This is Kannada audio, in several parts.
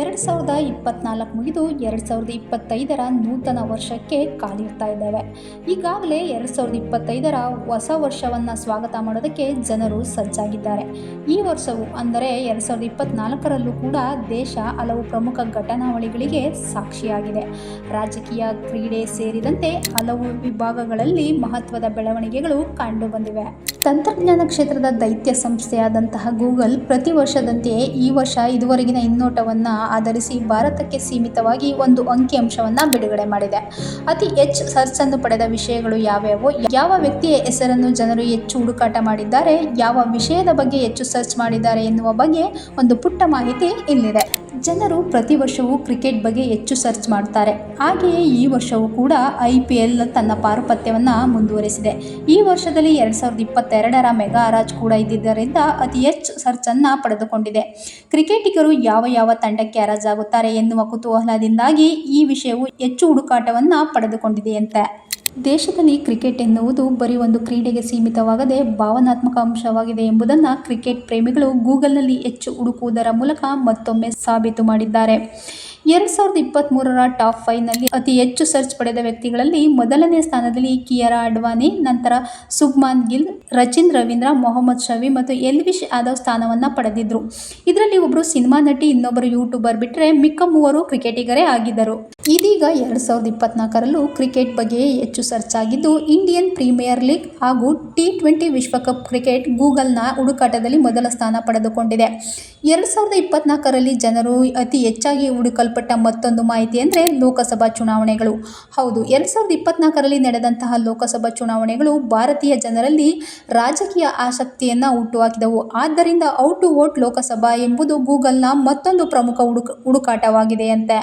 ಎರಡು ಸಾವಿರದ ಇಪ್ಪತ್ನಾಲ್ಕು ಮುಗಿದು ಎರಡು ಸಾವಿರದ ಇಪ್ಪತ್ತೈದರ ನೂತನ ವರ್ಷಕ್ಕೆ ಕಾಲಿಡ್ತಾ ಇದ್ದೇವೆ. ಈಗಾಗಲೇ ಎರಡು ಸಾವಿರದ ಇಪ್ಪತ್ತೈದರ ಹೊಸ ವರ್ಷವನ್ನು ಸ್ವಾಗತ ಮಾಡೋದಕ್ಕೆ ಜನರು ಸಜ್ಜಾಗಿದ್ದಾರೆ. ಈ ವರ್ಷವು ಅಂದರೆ ಎರಡು ಸಾವಿರದ ಇಪ್ಪತ್ನಾಲ್ಕರಲ್ಲೂ ಕೂಡ ದೇಶ ಹಲವು ಪ್ರಮುಖ ಘಟನಾವಳಿಗಳಿಗೆ ಸಾಕ್ಷಿಯಾಗಿದೆ. ರಾಜಕೀಯ ಕ್ರೀಡೆ ಸೇರಿದಂತೆ ಹಲವು ವಿಭಾಗಗಳಲ್ಲಿ ಮಹತ್ವದ ಬೆಳವಣಿಗೆಗಳು ಕಂಡುಬಂದಿವೆ. ತಂತ್ರಜ್ಞಾನ ಕ್ಷೇತ್ರದ ದೈತ್ಯ ಸಂಸ್ಥೆಯಾದಂತಹ ಗೂಗಲ್ ಪ್ರತಿ ವರ್ಷದಂತೆಯೇ ಈ ವರ್ಷ ಇದುವರೆಗಿನ ಹಿನ್ನೋಟವನ್ನು ಆಧರಿಸಿ ಭಾರತಕ್ಕೆ ಸೀಮಿತವಾಗಿ ಒಂದು ಅಂಕಿಅಂಶವನ್ನು ಬಿಡುಗಡೆ ಮಾಡಿದೆ. ಅತಿ ಹೆಚ್ಚು ಸರ್ಚ್ ಅನ್ನು ಪಡೆದ ವಿಷಯಗಳು ಯಾವ್ಯಾವು? ಯಾವ ವ್ಯಕ್ತಿಯ ಹೆಸರನ್ನು ಜನರು ಹೆಚ್ಚು ಹುಡುಕಾಟ ಮಾಡಿದ್ದಾರೆ? ಯಾವ ವಿಷಯದ ಬಗ್ಗೆ ಹೆಚ್ಚು ಸರ್ಚ್ ಮಾಡಿದ್ದಾರೆ ಎನ್ನುವ ಬಗ್ಗೆ ಒಂದು ಪುಟ್ಟ ಮಾಹಿತಿ ಇಲ್ಲಿದೆ. ಜನರು ಪ್ರತಿ ವರ್ಷವೂ ಕ್ರಿಕೆಟ್ ಬಗ್ಗೆ ಹೆಚ್ಚು ಸರ್ಚ್ ಮಾಡ್ತಾರೆ. ಹಾಗೆಯೇ ಈ ವರ್ಷವೂ ಕೂಡ ಐ ಪಿ ಎಲ್ ತನ್ನ ಪಾರುಪತ್ಯವನ್ನು ಮುಂದುವರೆಸಿದೆ. ಈ ವರ್ಷದಲ್ಲಿ ಎರಡು ಸಾವಿರದ ಇಪ್ಪತ್ತೆರಡರ ಮೆಗಾ ಹರಾಜ್ ಕೂಡ ಇದ್ದಿದ್ದರಿಂದ ಅತಿ ಹೆಚ್ಚು ಸರ್ಚನ್ನು ಪಡೆದುಕೊಂಡಿದೆ. ಕ್ರಿಕೆಟಿಗರು ಯಾವ ಯಾವ ತಂಡಕ್ಕೆ ಹರಾಜಾಗುತ್ತಾರೆ ಎನ್ನುವ ಕುತೂಹಲದಿಂದಾಗಿ ಈ ವಿಷಯವು ಹೆಚ್ಚು ಹುಡುಕಾಟವನ್ನು ಪಡೆದುಕೊಂಡಿದೆಯಂತೆ. ದೇಶದಲ್ಲಿ ಕ್ರಿಕೆಟ್ ಎನ್ನುವುದು ಬರೀ ಒಂದು ಕ್ರೀಡೆಗೆ ಸೀಮಿತವಾಗದೆ ಭಾವನಾತ್ಮಕ ಅಂಶವಾಗಿದೆ ಎಂಬುದನ್ನು ಕ್ರಿಕೆಟ್ ಪ್ರೇಮಿಗಳು ಗೂಗಲ್ನಲ್ಲಿ ಹೆಚ್ಚು ಹುಡುಕುವುದರ ಮೂಲಕ ಮತ್ತೊಮ್ಮೆ ಸಾಬೀತು ಮಾಡಿದ್ದಾರೆ. ಎರಡು ಸಾವಿರದ ಇಪ್ಪತ್ತ್ಮೂರರ ಟಾಪ್ ಫೈವ್ನಲ್ಲಿ ಅತಿ ಹೆಚ್ಚು ಸರ್ಚ್ ಪಡೆದ ವ್ಯಕ್ತಿಗಳಲ್ಲಿ ಮೊದಲನೇ ಸ್ಥಾನದಲ್ಲಿ ಕಿಯರಾ ಅಡ್ವಾನಿ ನಂತರ ಸುಬ್ಮಾನ್ ಗಿಲ್, ರಚಿನ್ ರವೀಂದ್ರ, ಮೊಹಮ್ಮದ್ ಶವಿ ಮತ್ತು ಎಲ್ವಿಶ್ ಯಾದವ್ ಸ್ಥಾನವನ್ನು ಪಡೆದಿದ್ದರು ಇದರಲ್ಲಿ ಒಬ್ಬರು ಸಿನಿಮಾ ನಟಿ ಇನ್ನೊಬ್ಬರು ಯೂಟ್ಯೂಬರ್ ಬಿಟ್ಟರೆ ಮಿಕ್ಕ ಮೂವರು ಕ್ರಿಕೆಟಿಗರೇ ಆಗಿದ್ದರು. ಇದೀಗ ಎರಡು ಸಾವಿರದ ಇಪ್ಪತ್ನಾಲ್ಕರಲ್ಲೂ ಕ್ರಿಕೆಟ್ ಬಗ್ಗೆ ಹೆಚ್ಚು ಸರ್ಚ್ ಆಗಿದ್ದು, ಇಂಡಿಯನ್ ಪ್ರೀಮಿಯರ್ ಲೀಗ್ ಹಾಗೂ ಟಿ ಟ್ವೆಂಟಿ ವಿಶ್ವಕಪ್ ಕ್ರಿಕೆಟ್ ಗೂಗಲ್ನ ಹುಡುಕಾಟದಲ್ಲಿ ಮೊದಲ ಸ್ಥಾನ ಪಡೆದುಕೊಂಡಿದೆ. ಎರಡು ಸಾವಿರದ ಇಪ್ಪತ್ನಾಲ್ಕರಲ್ಲಿ ಜನರು ಅತಿ ಹೆಚ್ಚಾಗಿ ಹುಡುಕಲ್ಪಟ್ಟ ಮತ್ತೊಂದು ಮಾಹಿತಿ ಅಂದರೆ ಲೋಕಸಭಾ ಚುನಾವಣೆಗಳು. ಹೌದು, ಎರಡು ಸಾವಿರದ ಇಪ್ಪತ್ನಾಲ್ಕರಲ್ಲಿ ನಡೆದಂತಹ ಲೋಕಸಭಾ ಚುನಾವಣೆಗಳು ಭಾರತೀಯ ಜನರಲ್ಲಿ ರಾಜಕೀಯ ಆಸಕ್ತಿಯನ್ನು ಹುಟ್ಟುಹಾಕಿದವು. ಆದ್ದರಿಂದ ಔಟ್ ಟು ವೋಟ್ ಲೋಕಸಭಾ ಎಂಬುದು ಗೂಗಲ್ನ ಮತ್ತೊಂದು ಪ್ರಮುಖ ಹುಡುಕ, ಹುಡುಕಾಟವಾಗಿದೆಯಂತೆ.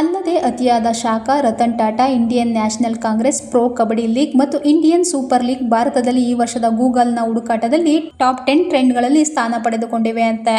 ಅಲ್ಲದೆ ಅತಿಯಾದ ಶಾಖ Ratan Tata, Indian National Congress, pro kabaddi league ಮತ್ತು ಇಂಡಿಯನ್ ಸೂಪರ್ ಲೀಗ್ ಭಾರತದಲ್ಲಿ ಈ ವರ್ಷದ ಗೂಗಲ್ನ ಹುಡುಕಾಟದಲ್ಲಿ ಟಾಪ್ ಟೆನ್ ಟ್ರೆಂಡ್ಗಳಲ್ಲಿ ಸ್ಥಾನ ಪಡೆದುಕೊಂಡಿವೆ ಅಂತೆ